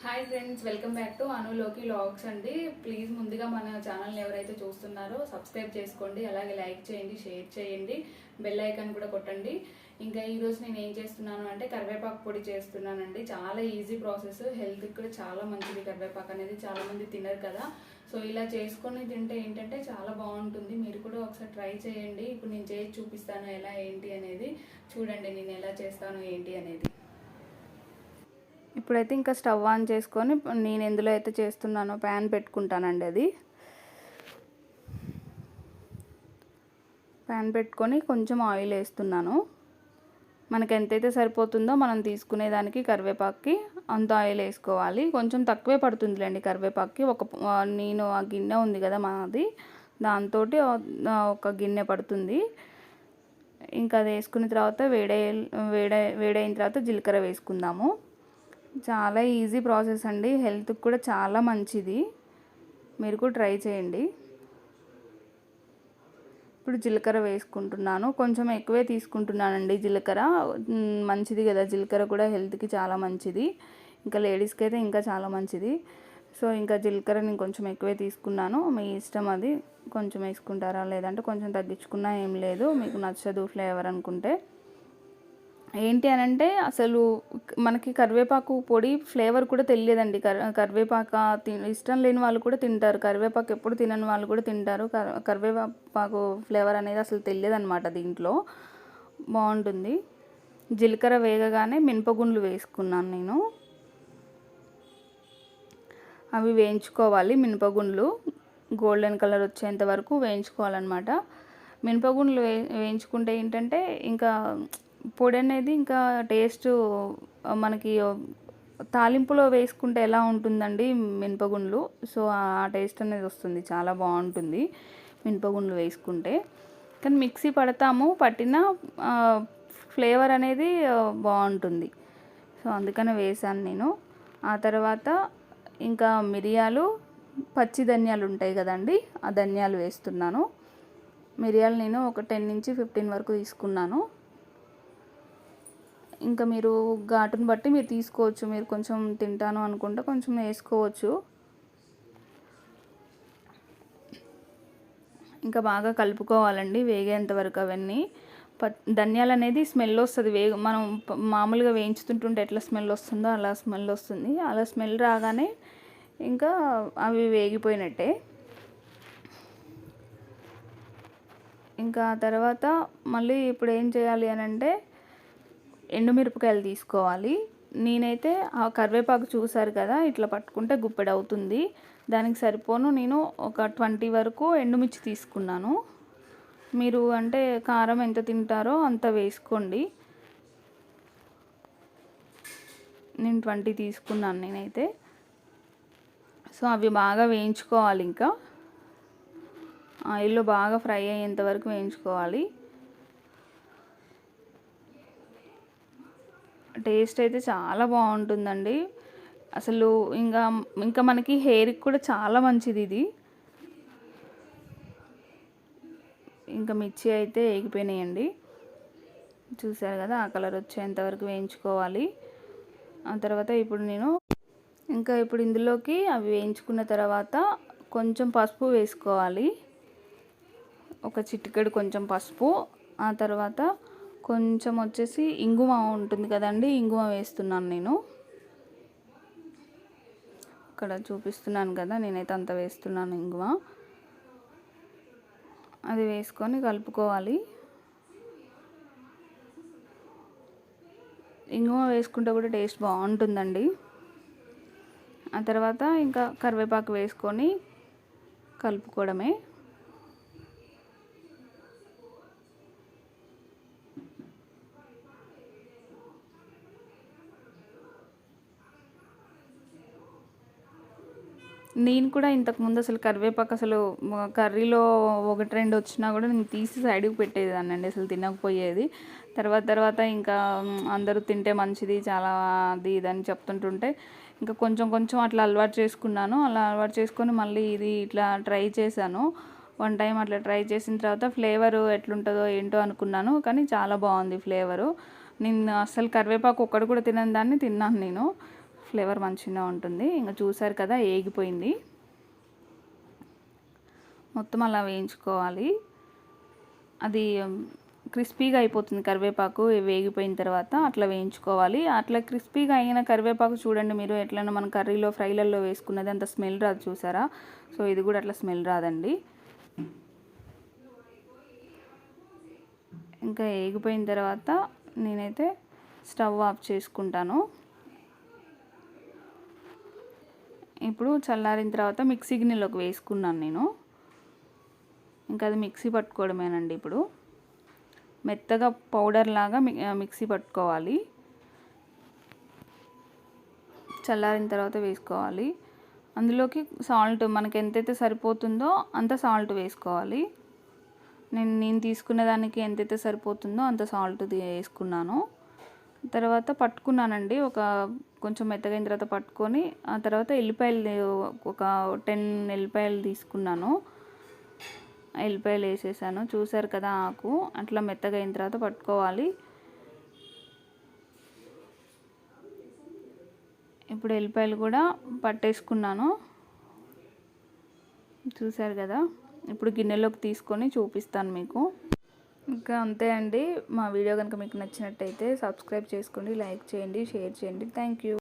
Hi friends welcome back to అనులోకి vlogs అండి. Please ముందుగా మన ఛానల్ని ఎవరైతే చూస్తున్నారో సబ్స్క్రైబ్ చేసుకోండి అలాగే లైక్ చేయండి షేర్ చేయండి బెల్ ఐకాన్ కూడా కొట్టండి. ఇంకా ఈరోజు నేను ఏం చేస్తున్నాను అంటే కరివేపాకు పొడి చేస్తున్నానండి. చాలా ఈజీ ప్రాసెస్ హెల్త్కి కూడా చాలా మంచిది కరివేపాకు అనేది చాలామంది తినరు కదా. సో ఇలా చేసుకొని తింటే ఏంటంటే చాలా బాగుంటుంది. మీరు కూడా ఒకసారి ట్రై చేయండి. ఇప్పుడు నేను చేసి చూపిస్తాను ఎలా ఏంటి అనేది. చూడండి నేను ఎలా చేస్తాను ఏంటి అనేది. ఇప్పుడైతే ఇంకా స్టవ్ ఆన్ చేసుకొని నేను ఎందులో అయితే చేస్తున్నానో ప్యాన్ పెట్టుకుంటానండి అది. ప్యాన్ పెట్టుకొని కొంచెం ఆయిల్ వేస్తున్నాను. మనకి ఎంతైతే సరిపోతుందో మనం తీసుకునే దానికి కరివేపాకుకి అంత ఆయిల్ వేసుకోవాలి. కొంచెం తక్కువే పడుతుందిలేండి కరివేపాకుకి. ఒక నేను ఆ గిన్నె ఉంది కదా మాది దాంతో ఒక గిన్నె పడుతుంది. ఇంకా అది వేసుకున్న తర్వాత వేడే వేడే వేడైన తర్వాత జీలకర్ర వేసుకుందాము. చాలా ఈజీ ప్రాసెస్ అండి. హెల్త్కి కూడా చాలా మంచిది. మీరు కూడా ట్రై చేయండి. ఇప్పుడు జీలకర్ర వేసుకుంటున్నాను. కొంచెం ఎక్కువే తీసుకుంటున్నానండి జీలకర్ర. మంచిది కదా. జీలకర్ర కూడా హెల్త్కి చాలా మంచిది. ఇంకా లేడీస్కి అయితే ఇంకా చాలా మంచిది. సో ఇంకా జీలకర్ర నేను కొంచెం ఎక్కువే తీసుకున్నాను. మీ ఇష్టం అది కొంచెం వేసుకుంటారా? లేదంటే కొంచెం తగ్గించుకున్నా ఏం లేదు. మీకు నచ్చదు ఫ్లేవర్ అనుకుంటే. ఏంటి అని అంటే అసలు మనకి కరివేపాకు పొడి ఫ్లేవర్ కూడా తెలియదండి. కర్ కరివేపాక ఇష్టం లేని వాళ్ళు కూడా తింటారు. కరివేపాకు ఎప్పుడు తినని వాళ్ళు కూడా తింటారు. కరివేపాకు ఫ్లేవర్ అనేది అసలు తెలియదు అనమాట దీంట్లో. బాగుంటుంది. జీలకర్ర వేగగానే మినపగుండ్లు వేసుకున్నాను నేను. అవి వేయించుకోవాలి మినపగుండ్లు. గోల్డెన్ కలర్ వచ్చేంత వరకు వేయించుకోవాలన్నమాట. మినపగుండ్లు వే వేయించుకుంటే ఏంటంటే ఇంకా పొడి అనేది ఇంకా టేస్ట్ మనకి తాలింపులో వేసుకుంటే ఎలా ఉంటుందండి మినపగుండ్లు? సో ఆ టేస్ట్ అనేది వస్తుంది చాలా బాగుంటుంది మినపగుండ్లు వేసుకుంటే. కానీ మిక్సీ పడతాము పట్టిన ఫ్లేవర్ అనేది బాగుంటుంది. సో అందుకనే వేసాను నేను. ఆ తర్వాత ఇంకా మిరియాలు పచ్చి ధనియాలు ఉంటాయి కదండి ఆ ధనియాలు వేస్తున్నాను. మిరియాలు నేను ఒక టెన్ నుంచి ఫిఫ్టీన్ వరకు తీసుకున్నాను. ఇంకా మీరు ఘాటును బట్టి మీరు తీసుకోవచ్చు. మీరు కొంచెం తింటాను అనుకుంటే కొంచెం వేసుకోవచ్చు. ఇంకా బాగా కలుపుకోవాలండి వేగేంత వరకు అవన్నీ. ప ధనియాలు అనేది స్మెల్ వస్తుంది. వేగ మనం మామూలుగా వేయించుతుంటుంటే ఎట్లా స్మెల్ వస్తుందో అలా స్మెల్ వస్తుంది. అలా స్మెల్ రాగానే ఇంకా అవి వేగిపోయినట్టే. ఇంకా తర్వాత మళ్ళీ ఇప్పుడు ఏం చేయాలి అని అంటే ఎండుమిరపకాయలు తీసుకోవాలి. నేనైతే ఆ కరివేపాకు చూసారు కదా ఇట్లా పట్టుకుంటే గుప్పెడు అవుతుంది దానికి సరిపోను నేను ఒక ట్వంటీ వరకు ఎండుమిర్చి తీసుకున్నాను. మీరు అంటే కారం ఎంత తింటారో అంత వేసుకోండి. నేను ట్వంటీ తీసుకున్నాను నేనైతే. సో అవి బాగా వేయించుకోవాలి ఇంకా. ఆయిల్లో బాగా ఫ్రై అయ్యేంత వరకు వేయించుకోవాలి. టేస్ట్ అయితే చాలా బాగుంటుందండి. అసలు ఇంకా ఇంకా మనకి హెయిర్కి కూడా చాలా మంచిది ఇది. ఇంకా మిర్చి అయితే వేగిపోయినాయండి చూసారు కదా ఆ కలర్ వచ్చేంతవరకు వేయించుకోవాలి. ఆ తర్వాత ఇప్పుడు నేను ఇంకా ఇప్పుడు ఇందులోకి అవి వేయించుకున్న తర్వాత కొంచెం పసుపు వేసుకోవాలి. ఒక చిటికెడు కొంచెం పసుపు. ఆ తర్వాత కొంచెం వచ్చేసి ఇంగువ ఉంటుంది కదండి ఇంగువ వేస్తున్నాను నేను. ఇక్కడ చూపిస్తున్నాను కదా నేనైతే అంత వేస్తున్నాను ఇంగువ. అది వేసుకొని కలుపుకోవాలి. ఇంగువ వేసుకుంటే కూడా టేస్ట్ బాగుంటుందండి. ఆ తర్వాత ఇంకా కరివేపాకు వేసుకొని కలుపుకోవడమే. నేను కూడా ఇంతకుముందు అసలు కరివేపాకు అసలు కర్రీలో ఒకటి రెండు వచ్చినా కూడా నేను తీసి సైడ్కి పెట్టేదాన్ని అండి అసలు తినకపోయేది. తర్వాత తర్వాత ఇంకా అందరూ తింటే మంచిది చాలా అది ఇది అని చెప్తుంటుంటే ఇంకా కొంచెం కొంచెం అట్లా అలవాటు చేసుకున్నాను. అలా అలవాటు చేసుకొని మళ్ళీ ఇది ఇట్లా ట్రై చేశాను. వన్ టైం అట్లా ట్రై చేసిన తర్వాత ఫ్లేవర్ ఎట్లుంటుందో ఏంటో అనుకున్నాను కానీ చాలా బాగుంది ఫ్లేవరు. నేను అసలు కరివేపాకు ఒక్కడు కూడా తినని దాన్ని తిన్నాను నేను. ఫ్లేవర్ మంచిగా ఉంటుంది. ఇంకా చూసారు కదా ఏగిపోయింది. మొత్తం అలా వేయించుకోవాలి. అది క్రిస్పీగా అయిపోతుంది కరివేపాకు. వేగిపోయిన తర్వాత అట్లా వేయించుకోవాలి. అట్లా క్రిస్పీగా అయిన కరివేపాకు చూడండి మీరు ఎట్లైనా మన కర్రీలో ఫ్రైలలో వేసుకున్నది అంత స్మెల్ రాదు చూసారా? సో ఇది కూడా అట్లా స్మెల్ రాదండి. ఇంకా వేగిపోయిన తర్వాత నేనైతే స్టవ్ ఆఫ్ చేసుకుంటాను. ఇప్పుడు చల్లారిన తర్వాత మిక్సీ గిన్నెలోకి వేసుకున్నాను నేను. ఇంకా అది మిక్సీ పట్టుకోవడమేనండి ఇప్పుడు. మెత్తగా పౌడర్ లాగా మిక్సీ పట్టుకోవాలి. చల్లారిన తర్వాత వేసుకోవాలి. అందులోకి సాల్ట్ మనకి ఎంతైతే సరిపోతుందో అంత సాల్ట్ వేసుకోవాలి. నేను నేను తీసుకున్న దానికి ఎంతైతే సరిపోతుందో అంత సాల్ట్ వేసుకున్నాను. తర్వాత పట్టుకున్నానండి. ఒక కొంచెం మెత్తగైన తర్వాత పట్టుకొని ఆ తర్వాత ఎల్లిపాయలు ఒక టెన్ ఎల్లిపాయలు తీసుకున్నాను. ఎల్లిపాయలు వేసేసాను. చూసారు కదా ఆకు. అట్లా మెత్తగా అయిన తర్వాత పట్టుకోవాలి. ఇప్పుడు ఎల్లిపాయలు కూడా పట్టేసుకున్నాను. చూసారు కదా? ఇప్పుడు గిన్నెలోకి తీసుకొని చూపిస్తాను మీకు. ఇంకా అంతే అండి. మా వీడియో కనుక మీకు నచ్చినట్టయితే సబ్స్క్రైబ్ చేసుకోండి లైక్ చేయండి షేర్ చేయండి. Thank you.